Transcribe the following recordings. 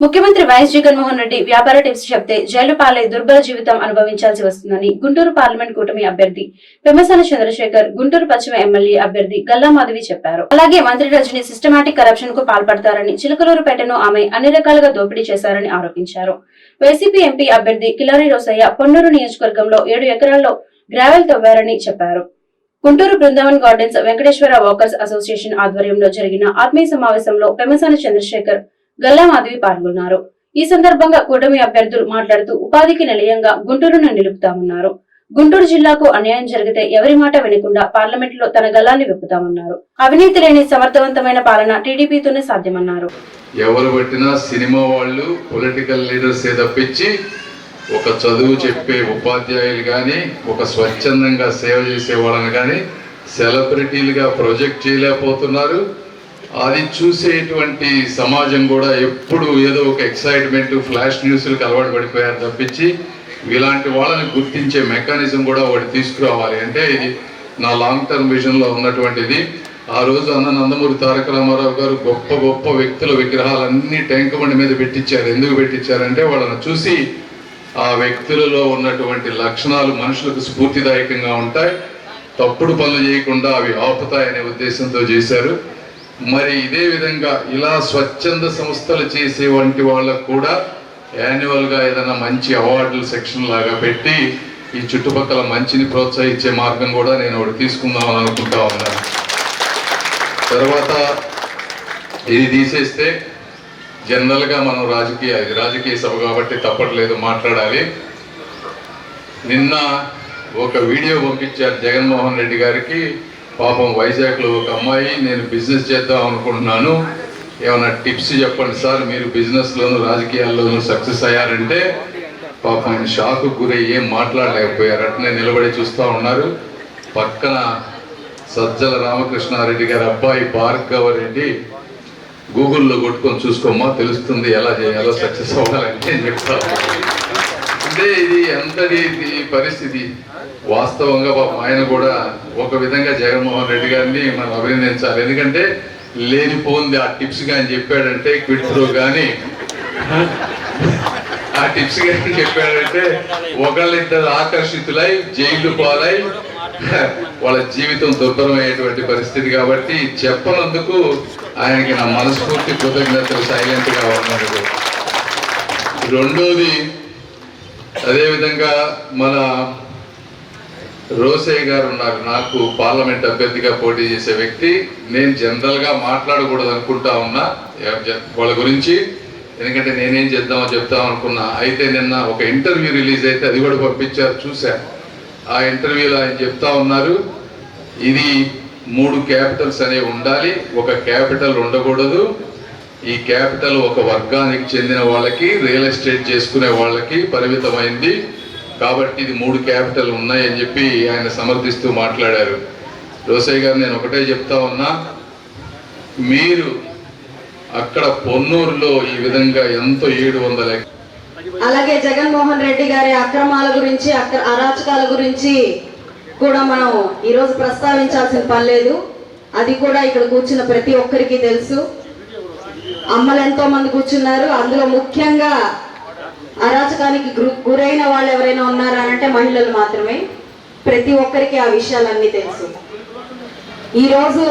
ముఖ్యమంత్రి వైఎస్ జగన్మోహన్ రెడ్డి వ్యాపార టిప్స్ చెప్తే జైలు పాలై దుర్భర జీవితం అనుభవించాల్సి వస్తుందని గుంటూరు పార్లమెంట్ కూటమి అభ్యర్థి పెమ్మసాని చంద్రశేఖర్ గుంటూరు పశ్చిమ ఎమ్మెల్యే అభ్యర్థి గల్లా మాధవి చెప్పారు. అలాగే మంత్రి రజని సిస్టమాటిక్ కరప్షన్కు పాల్పడతారని చిలకలూరుపేటను ఆమె అన్ని రకాలుగా దోపిడీ చేశారని ఆరోపించారు. వైసీపీ ఎంపీ అభ్యర్థి కిలారి రోసయ్య పొన్నూరు నియోజకవర్గంలో ఏడు ఎకరాల్లో గ్రావెల్ తవ్వారని చెప్పారు. Guntur Brindavan gardens Venkateswara walkers association ఆధ్వర్యంలో జరిగిన ఆత్మీయ సమావేశంలో పెమ్మసాని చంద్రశేఖర్ గల్లామాధవి పాల్గొన్నారు. ఈ సందర్భంగా కూటమి అభ్యర్థులు మాట్లాడుతూ ఉపాధికి నిలయంగా గుంటూరును నిలుపుతామన్నారు. గుంటూరు జిల్లాకు అన్యాయం జరిగితే ఎవరి మాట వినకుండా పార్లమెంట్లో తన గల్లాన్ని విప్పుతామన్నారు. అవినీతి లేని సమర్థవంతమైన పాలన టీడీపీతోనే సాధ్యమన్నారు. ఎవరు పట్టినా సినిమా వాళ్ళు పొలిటికల్ లీడర్స్ తప్పించి ఒక చదువు చెప్పే ఉపాధ్యాయులు కానీ ఒక స్వచ్ఛందంగా సేవ చేసే వాళ్ళని కానీ సెలబ్రిటీలుగా ప్రొజెక్ట్ చేయలేకపోతున్నారు. అది చూసేటువంటి సమాజం కూడా ఎప్పుడు ఏదో ఒక ఎక్సైట్మెంట్ ఫ్లాష్ న్యూస్లకు అలవాటు పడిపోయారు తప్పించి ఇలాంటి వాళ్ళని గుర్తించే మెకానిజం కూడా వాడు తీసుకురావాలి. అంటే ఇది నా లాంగ్ టర్మ్ విజన్లో ఉన్నటువంటిది. ఆ రోజు అన్న నందమూరి తారక రామారావు గారు గొప్ప గొప్ప వ్యక్తుల విగ్రహాలన్నీ ట్యాంక్ బండి మీద పెట్టించారు. ఎందుకు పెట్టించారంటే వాళ్ళని చూసి ఆ వ్యక్తులలో ఉన్నటువంటి లక్షణాలు మనుషులకు స్ఫూర్తిదాయకంగా ఉంటాయి. తప్పుడు పనులు చేయకుండా అవి ఆపుతాయనే ఉద్దేశంతో చేశారు. మరి ఇదే విధంగా ఇలా స్వచ్ఛంద సంస్థలు చేసే వంటి వాళ్ళకు కూడా యాన్యువల్గా ఏదైనా మంచి అవార్డుల సెక్షన్ లాగా పెట్టి ఈ చుట్టుపక్కల మంచిని ప్రోత్సహించే మార్గం కూడా నేను ఒకటి తీసుకుందామని అనుకుంటా ఉన్నాను తర్వాత ఇది తీసేస్తే జనరల్గా మనం రాజకీయ ఇది రాజకీయ సభ కాబట్టి తప్పట్లేదు మాట్లాడాలి. నిన్న ఒక వీడియో పంపించారు జగన్మోహన్ రెడ్డి గారికి. పాపం వైజాగ్లో ఒక అమ్మాయి నేను బిజినెస్ చేద్దాం అనుకుంటున్నాను. ఏమైనా టిప్స్ చెప్పండి సార్? మీరు బిజినెస్లోను రాజకీయాల్లోనూ సక్సెస్ అయ్యారంటే పాపం ఆయన షాక్ గురై ఏం మాట్లాడలేకపోయారు. అట్నే నిలబడి చూస్తూ ఉన్నారు. పక్కన సజ్జల రామకృష్ణారెడ్డి గారి అబ్బాయి భార్గవ రెడ్డి గూగుల్లో కొట్టుకొని చూసుకోమ్మా తెలుస్తుంది ఎలా చేయాలో సక్సెస్ అవ్వాలంటే నేను చెప్తా. అంటే ఇది ఎంతటి పరిస్థితి? వాస్తవంగా పాపం ఆయన కూడా ఒక విధంగా జగన్మోహన్ రెడ్డి గారిని మనం అభినందించాలి. ఎందుకంటే లేనిపోంది ఆ టిప్స్ కానీ చెప్పాడంటే క్విట్ త్రో కానీ ఆ టిప్స్ కానీ చెప్పాడంటే ఒకళ్ళిద్దరు ఆకర్షితులై జైలు పాలై వాళ్ళ జీవితం దుర్భరమయ్యేటువంటి పరిస్థితి కాబట్టి చెప్పనందుకు ఆయనకి నా మనస్ఫూర్తి కృతజ్ఞతలు సైలెంట్గా ఉన్నాడు రెండోది అదేవిధంగా మన రోసయ్య గారు ఉన్నారు. నాకు పార్లమెంట్ అభ్యర్థిగా పోటీ చేసే వ్యక్తి. నేను జనరల్గా మాట్లాడకూడదు అనుకుంటా ఉన్నా. వాళ్ళ గురించి. ఎందుకంటే నేనేం చేద్దామో చెప్తాం అనుకున్నా. అయితే నిన్న ఒక ఇంటర్వ్యూ రిలీజ్ అయితే అది కూడా పంపించారు చూశాను. ఆ ఇంటర్వ్యూలో ఆయన చెప్తా ఉన్నారు. ఇది మూడు క్యాపిటల్స్ అనేవి ఉండాలి. ఒక క్యాపిటల్ ఉండకూడదు. ఈ క్యాపిటల్ ఒక వర్గానికి చెందిన వాళ్ళకి రియల్ ఎస్టేట్ చేసుకునే వాళ్ళకి పరిమితమైంది. కాబట్టి ఇది మూడు క్యాపిటల్ ఉన్నాయి అని చెప్పి ఆయన సమర్థిస్తూ మాట్లాడారు. రోసయ్య గారు నేను ఒకటే చెప్తా ఉన్నా. మీరు అక్కడ పొన్నూరులో ఈ విధంగా ఎంతో ఏడు వందల అలాగే జగన్మోహన్ రెడ్డి గారి అక్రమాల గురించి అక్ర అరాచకాల గురించి కూడా మనం ఈరోజు ప్రస్తావించాల్సిన పని లేదు. అది కూడా ఇక్కడ కూర్చున్న ప్రతి ఒక్కరికి తెలుసు. అమ్మలు ఎంతో మంది కూర్చున్నారు. అందులో ముఖ్యంగా అరాచకానికి గురైన వాళ్ళు ఎవరైనా ఉన్నారా అంటే మహిళలు మాత్రమే. ప్రతి ఒక్కరికి ఆ విషయాలన్నీ తెలుసు. ఈరోజు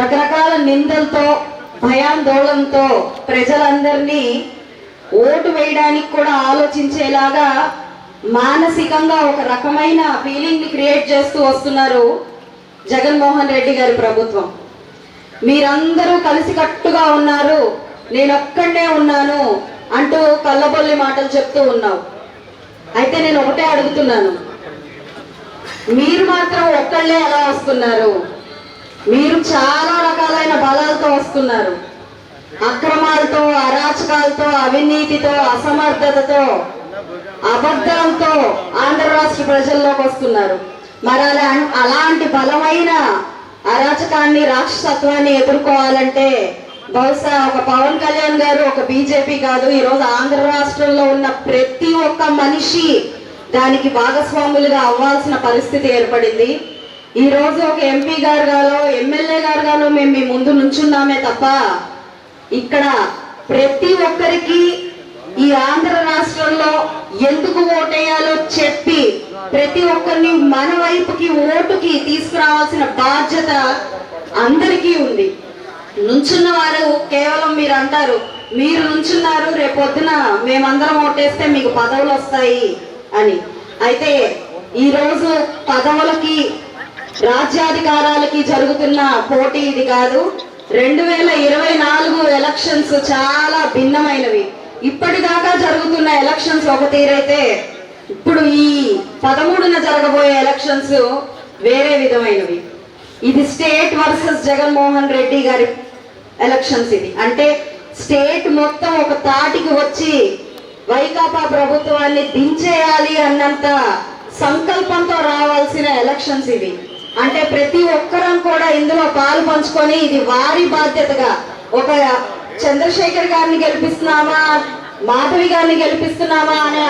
రకరకాల నిందలతో భయాందోళనతో ప్రజలందరినీ ఓటు వేయడానికి కూడా ఆలోచించేలాగా మానసికంగా ఒక రకమైన ఫీలింగ్ని క్రియేట్ చేస్తూ వస్తున్నారు జగన్మోహన్ రెడ్డి గారి ప్రభుత్వం. మీరందరూ కలిసికట్టుగా ఉన్నారు. నేను ఒక్కడే ఉన్నాను అంటూ కళ్ళబొల్లి మాటలు చెప్తూ ఉన్నావు. అయితే నేను ఒకటే అడుగుతున్నాను. మీరు మాత్రం ఒక్కళ్ళే ఎలా వస్తున్నారు. మీరు చాలా రకాలైన బలాలతో వస్తున్నారు. అక్రమాలతో అరాచకాలతో అవినీతితో అసమర్థతతో అబద్ధాలతో ఆంధ్ర రాష్ట్ర ప్రజల్లోకి వస్తున్నారు. మరి అలా అలాంటి బలమైన అరాచకాన్ని రాక్షసత్వాన్ని ఎదుర్కోవాలంటే బహుశా ఒక పవన్ కళ్యాణ్ గారు ఒక బీజేపీ కాదు. ఈరోజు ఆంధ్ర రాష్ట్రంలో ఉన్న ప్రతి ఒక్క మనిషి దానికి భాగస్వాములుగా అవ్వాల్సిన పరిస్థితి ఏర్పడింది. ఈరోజు ఒక ఎంపీ గారు గాలో ఎమ్మెల్యే గారు గాలో మేము మీ ముందు నుంచున్నామే తప్ప ఇక్కడ ప్రతి ఒక్కరికి ఈ ఆంధ్ర రాష్ట్రంలో ఎందుకు ఓటేయాలో చెప్పి ప్రతి ఒక్కరిని మన వైపుకి ఓటుకి తీసుకురావాల్సిన బాధ్యత అందరికీ ఉంది. నుంచున్న వారు కేవలం మీరు అంటారు మీరు నుంచున్నారు రేపొద్దున మేమందరం ఓటేస్తే మీకు పదవులు వస్తాయి అని. అయితే ఈరోజు పదవులకి రాజ్యాధికారాలకి జరుగుతున్న పోటీ ఇది కాదు. రెండు వేల ఇరవై నాలుగు ఎలక్షన్స్ చాలా భిన్నమైనవి. ఇప్పటిదాకా జరుగుతున్న ఎలక్షన్స్ ఒక తీరైతే ఇప్పుడు ఈ పదమూడున జరగబోయే ఎలక్షన్స్ వేరే విధమైనవి. ఇది స్టేట్ వర్సెస్ జగన్మోహన్ రెడ్డి గారి ఎలక్షన్స్ ఇది. అంటే స్టేట్ మొత్తం ఒక తాటికి వచ్చి వైకాపా ప్రభుత్వాన్ని దించేయాలి అన్నంత సంకల్పంతో రావాల్సిన ఎలక్షన్స్ ఇవి. అంటే ప్రతి ఒక్కరం కూడా ఇందులో పాలు పంచుకొని ఇది వారి బాధ్యతగా ఒక చంద్రశేఖర్ గారిని గెలిపిస్తున్నామా? మాధవి గారిని గెలిపిస్తున్నామా అనే